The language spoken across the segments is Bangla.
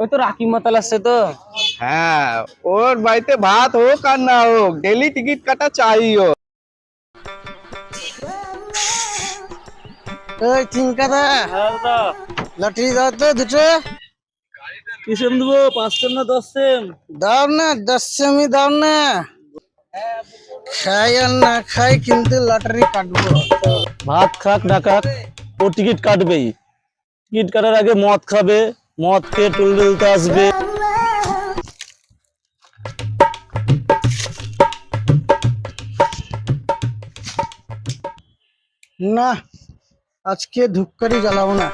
ওই তো রাকিব মাতাল আসছে তো। হ্যাঁ ওর বাড়িতে ভাত হোক আর না হোক ডেলি টিকিট কাটা চাই ও। ওই চিনকাদা লটারি দাও তো দুটো। কিসেম দেবো পাঁচ সেম না দশ সেম? দাও না দশ সেমি দাও না। খাই আর না খাই কিন্তু লটারি কাটবো। ভাত খাক না খাক ও টিকিট কাটবেই। টিকিট কাটার আগে মদ খাবে। মদ খেয়ে টুল টুলতে আসবে না আজকে ধূপকারি জ্বালাবো না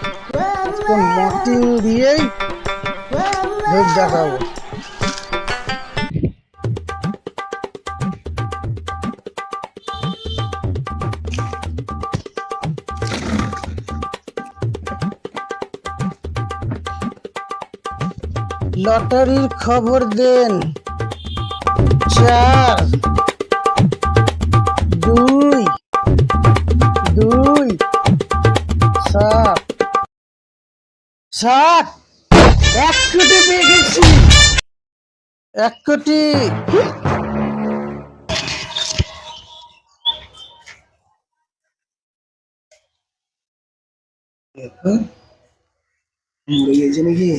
আজকে মর্টিন দিয়েই ধূপ দেখাবো লটারির খবর দেন। চার, দুই দুই, সাত। সাত, এক কোটি পেয়ে গেছি। এক কোটি। মরে গেছে নাকি?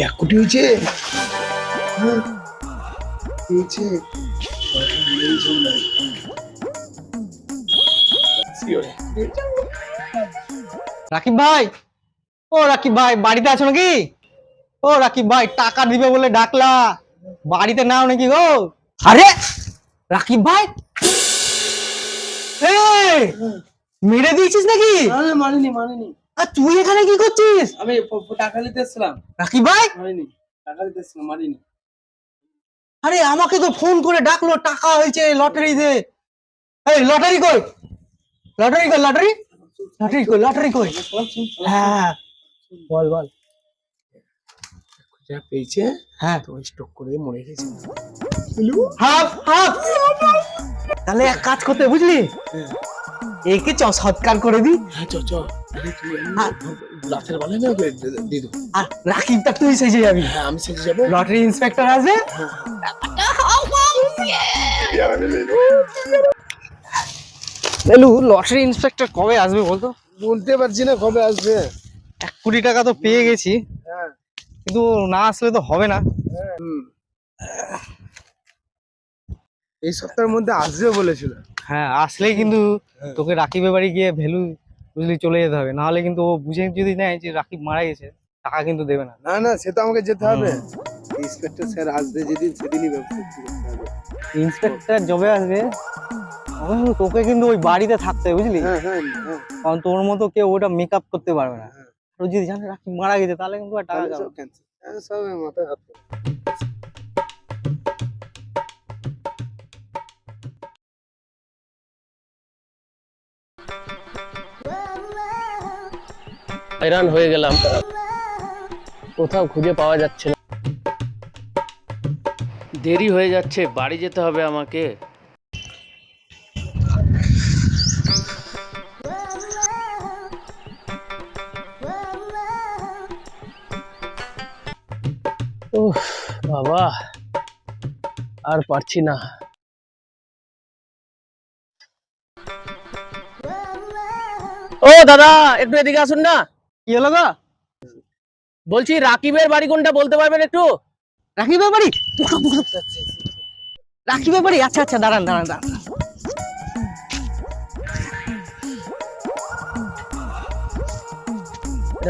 এক কোটি হয়েছে? হ্যাঁ, হয়েছে? রাকিব ভাই? ও রাকিব ভাই বাড়িতে আছো নাকি? ও রাকিব ভাই টাকা দিবে বলে ডাকলা। বাড়িতে নাও নাকি গো? আরে রাকিব ভাই? মেরে দিয়েছিস নাকি? মানিনি মানিনি। আর তুই এখানে কি করছিস? আমি টাকা নিতে এসেছিলাম। রাকিব ভাই? মানিনি টাকা নিতে এসেছিলাম মানিনি আরে আমাকে তো ফোন করে ডাকলো টাকা হয়েছে লটারিতে এই লটারি কই? লটারি কই লটারি? লটারি কই লটারি কই? হ্যাঁ। বল বল। যা পেয়েছে হ্যাঁ। তো স্টক করে মরে গেছে। হাফ হাফ তাহলে এক কাজ করতে বুঝলি? একে চ সৎকার করে দি। হ্যাঁ চ চ। হ্যাঁ। লাঠের বলে না দিয়ে দেবো। আর রাকিবটা তুই সেজে যাবি। হ্যাঁ আমি সেজে যাব। লটারি ইন্সপেক্টর আছে বেলু লটারি ইন্সপেক্টর কবে আসবে বলতো? বলতে পারছি না কবে আসবে। এক কোটি টাকা তো পেয়ে গেছি। হ্যাঁ। কিন্তু না আসলে তো হবে না। এই সপ্তাহের মধ্যে আসবে বলেছিল। হ্যাঁ আসলেই কিন্তু তোকে রাকিবের বাড়ি গিয়ে ভ্যালু বুঝলি চলে যেতে হবে। নাহলে কিন্তু ও বুঝে যদি নেয় যে রাকিব মারা গেছে টাকা কিন্তু দেবে না। না না সে তো আমাকে যেতে হবে। ইন্সপেক্টর স্যার আসবে যেদিন সেদিনই ব্যবস্থা করতে হবে। ইন্সপেক্টর জবে আসবে তোকে কিন্তু ওই বাড়িতে থাকতে হবে বুঝলি? হ্যাঁ হ্যাঁ হ্যাঁ। কারণ তোর মতো কেউ ওটা মেকআপ করতে পারবে না। আর যদি জানে রাকিব মারা গেছে তাহলে কিন্তু টাকা যাবে সব মাথায় হাত হয়রান হয়ে গেলাম। কোথাও খুঁজে পাওয়া যাচ্ছে না। দেরি হয়ে যাচ্ছে, বাড়ি যেতে হবে আমাকে। বাবা, আর পারছি না। ও, দাদা, একটু এদিকে আসুন না। কি হলো গো? বলছি রাকিবের বাড়ি কোনটা বলতে পারবেন একটু? রাকিবের বাড়ি? রাকিবের বাড়ি? আচ্ছা আচ্ছা দাঁড়ান দাঁড়ান দাঁড়ান।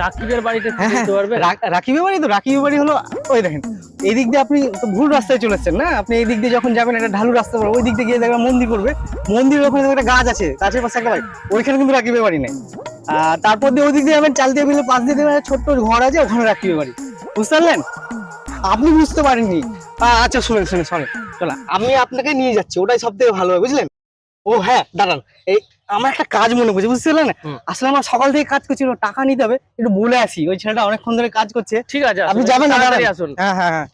রাকিবের বাড়িতে হ্যাঁ, হ্যাঁ, রাকিবের বাড়ি তো রাকিবের বাড়ি হলো ওই দেখেন এই দিক দিয়ে আপনি তো ভুল রাস্তায় না? আপনি এই দিক দিয়ে যখন যাবেন একটা ঢালু রাস্তা পড়বে ওই দিক দিয়ে গিয়ে দেখবেন মন্দির করবে মন্দিরের ওখানে একটা গাছ আছে গাছের পাশে একটা বাড়ি। ওইখানে কিন্তু রাকিবের বাড়ি নেই। তারপর দিয়ে ওই দিক দিয়ে যাবেন চাল দিয়ে মিলে পাশ দিয়ে একটা ছোট্ট ঘর আছে ওখানে রাকিবের বাড়ি। বুঝতে পারলেন? আপনি বুঝতে পারেননি। আচ্ছা শুনেন শুনেন সরি চলো আমি আপনাকে নিয়ে যাচ্ছি ওটাই সব থেকে ভালো হবে বুঝলেন? ও হ্যাঁ দাঁড়ান। এই আমার একটা কাজ মনে পড়ছে বুঝতে পারলেন? আসলে আমার সকাল থেকে কাজ করছিল টাকা নিতে হবে একটু বলে আসি। ওই ছেলেটা অনেকক্ষণ ধরে কাজ করছে। ঠিক আছে আপনি যাবেন না আসুন। হ্যাঁ হ্যাঁ হ্যাঁ।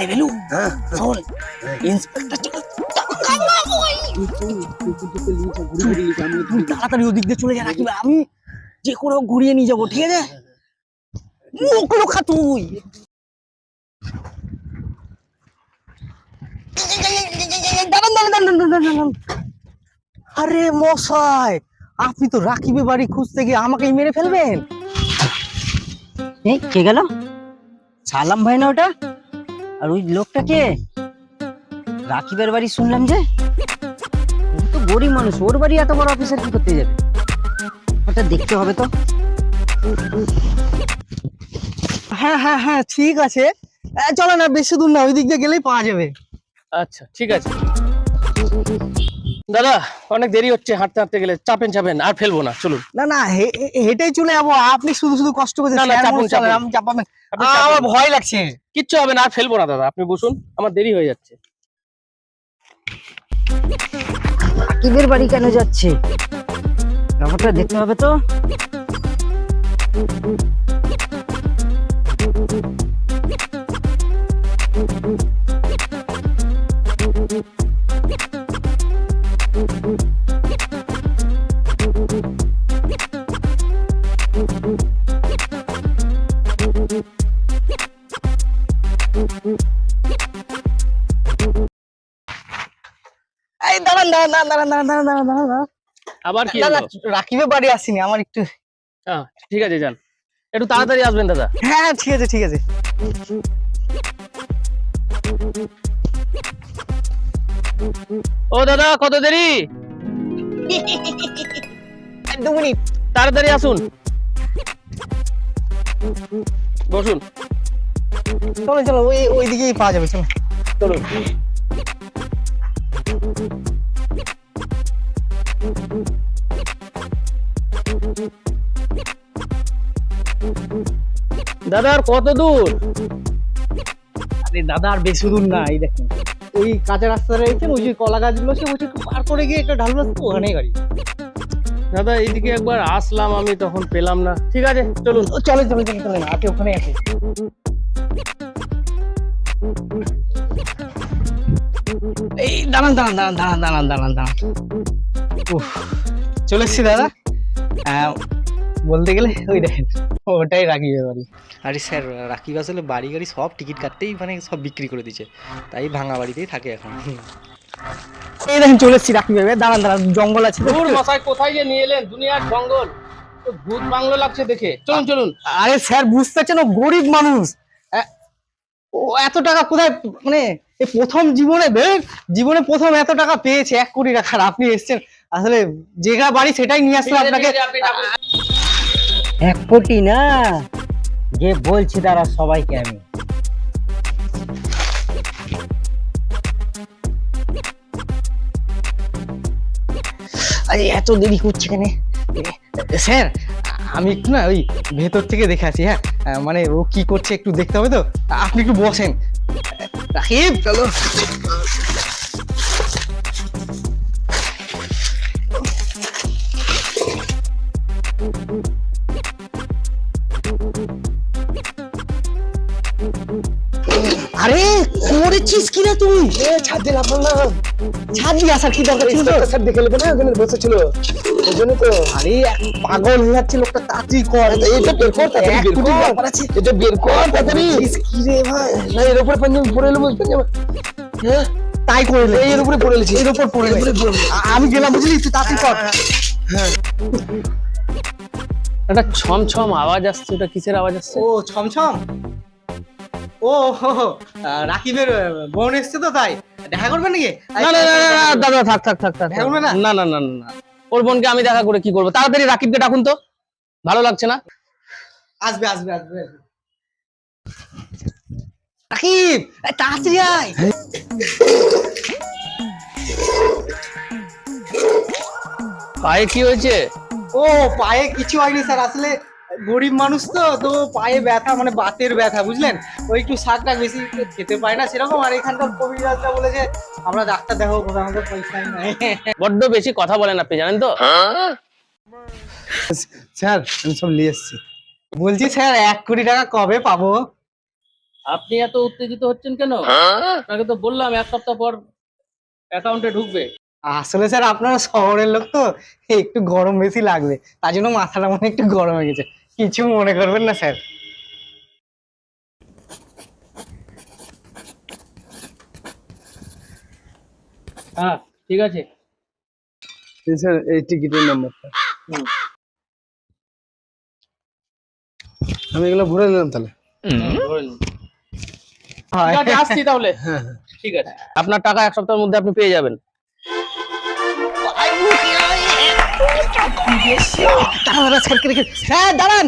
এই বেলু শোন ইন্সপেক্টর তাড়াতাড়ি ওদিক দিয়ে চলে যা রাকিব। আমি যে করে ঘুরিয়ে নিয়ে যাব ঠিক আছে? মুখগুলো খা তুই। দাঁড়ান, দাঁড়ান, দাঁড়ান, দাঁড়ান, দাঁড়ান, দাঁড়ান। আরে মশাই আপনি তো রাকিবের বাড়ি খুঁজতে গিয়ে আমাকেই মেরে ফেলবেন। এই কে গেল? সালাম ভাই না ওটা? আর ওই লোকটা কে? রাকিবের বাড়ি শুনলাম যে। গরিব মানুষ ওর বাড়ি এত বড় অফিসার কি করতে যাবে? ওটা দেখতে হবে তো। হ্যাঁ হ্যাঁ হ্যাঁ ঠিক আছে। চলো না বেশি দূর না ওই দিক দিয়ে গেলেই পাওয়া যাবে। আচ্ছা ঠিক আছে। দাদা অনেক দেরি হচ্ছে হাঁটতে হাঁটতে গেলে। চাপেন চাপেন আর ফেলব না চলুন। না না হেঁটেই চলে যাব আপনি শুধু শুধু কষ্ট করছেন না, না, চাপুন, মানুষ চাপুন। আমি চাপাবেন। আমার ভয় লাগছে। কিচ্ছু হবে না আর ফেলব না দাদা। আপনি বসুন আমার দেরি হয়ে যাচ্ছে। রাকিবের বাড়ি কেন যাচ্ছে? ব্যাপারটা দেখতে হবে তো। তাড়াতাড়ি আসবেন দাদা। হ্যাঁ ঠিক আছে ঠিক আছে। ও দাদা কত দেরি? তাড়াতাড়ি আসুন। বসুন। চলো চলো ওই ওইদিকেই পাওয়া যাবে চলো চলো দাদা আর কত দূর? আরে দাদা আর বেশি দূর না এই দেখেন। ওই কাঁচা রাস্তা রয়েছে ওই যে কলা গাছগুলো সে বলছে পার করে গিয়ে একটা ঢাল রাস্তা ওখানেই গাড়ি। দাদা এইদিকে একবার আসলাম আমি তখন পেলাম না। ঠিক আছে চলুন। ও, চলে চলে চলে চলো আপনি ওখানে আছে এই দাঁড়ান দাঁড়ান দাঁড়ান দাঁড়ান দাঁড়ান দাঁড়ান দাঁড়ান। চলে এসছি দাদা। বলতে গেলে ওই দেখেন ওটাই রাখিবে বাড়ি আরে স্যার রাকিব আসলে বাড়ি গাড়ি সব টিকিট কাটতেই মানে সব বিক্রি করে দিচ্ছে তাই ভাঙা বাড়িতেই থাকে এখন। এই দেখেন চলে এসছি দাঁড়ান দাঁড়ান জঙ্গল আছে। দূর মশাই কোথায় যে নিয়ে এলেন? দুনিয়ার জঙ্গল। তো ভূত বাংলো লাগছে দেখে। চলুন চলুন। আরে স্যার বুঝতে পারছেন ও গরিব মানুষ। ও এত টাকা কোথায় মানে এই প্রথম জীবনে জীবনে প্রথম এত টাকা পেয়েছে এক কোটি টাকার আপনি এসেছেন। আসলে যেটা বাড়ি সেটাই নিয়ে আসলে আপনাকে। এক কোটি না? যে বলছি তারা সবাইকে আমি। আরে এত দেরি করছে কেন? স্যার, আমি একটু না ওই ভেতর থেকে দেখে আসি হ্যাঁ? মানে ও কি করছে একটু দেখতে হবে তো? আপনি একটু বসেন। রাকিব, চলো। আরে করেছিস কি না তুই? ছাদ দিয়ে লাভ না ছাদ দিয়ে আসার কি দরকার ছিল? স্যার দেখে নেবে না? ওখানে বসেছিল ওই জন্য তো। আরে পাগল হয়ে যাচ্ছে লোকটা তাড়াতাড়ি কর। এটা বের কর তাড়াতাড়ি বের কর। ব্যাপার আছে। এটা বের কর তাড়াতাড়ি। কি রে ভাই? না এর উপরে পাঞ্জাবি পরে এলো পাঞ্জাবি। হ্যাঁ? তাই করে নে। এর উপরে পরে এলেছি। এর উপর পড়ে আমি গেলাম বুঝলি? তুই তাড়াতাড়ি কর। হ্যাঁ একটা ছম ছম আওয়াজ আসছে ওটা কিসের আওয়াজ আসছে? ও ছমছম? ও রাকিবের বোন এসছে তো তাই? দেখা করবেন নাকি? না না না না, দাদা থাক থাক থাক থাক না? না না না ওর বোনকে আমি দেখা করে কি করব? তাড়াতাড়ি রাকিবকে ডাকুন তো। ভালো লাগছে না? আসবে আসবে আসবে আসবে। রাকিব তাড়াতাড়ি আয়। পায়ে কি হয়েছে? ও পায়ে কিছু হয়নি স্যার। আসলে গরিব মানুষ তো তো পায়ে ব্যথা মানে বাতের ব্যথা বুঝলেন? ওই একটু শাকটা বেশি খেতে পায় না সেরকম। আর এখানকার কবিরাজরা বলেছে আমরা ডাক্তার দেখাবো কোথাও আমাদের পয়সাই নাই। বড্ড বেশি কথা বলেন আপনি জানেন তো? স্যার আমি সব নিয়ে এসেছি। বলছি স্যার এক কোটি টাকা কবে পাবো? আপনি এত উত্তেজিত হচ্ছেন কেন? আপনাকে তো বললাম এক সপ্তাহ পর অ্যাকাউন্টে ঢুকবে। আসলে স্যার আপনারা শহরের লোক তো একটু গরম বেশি লাগবে। তার জন্য মাথাটা মনে একটু গরম হয়ে গেছে। কিছু মনে করবেন না স্যার। হ্যাঁ ঠিক আছে। স্যার এই টিকিটের নাম্বারটা। আমি এগুলো ভরে নিলাম তাহলে। ঠিক আছে আসছি তাহলে। ঠিক আছে। আপনার টাকা এক সপ্তাহের মধ্যে আপনি পেয়ে যাবেন। দাঁড়ান দাঁড়ান হ্যাঁ দাঁড়ান।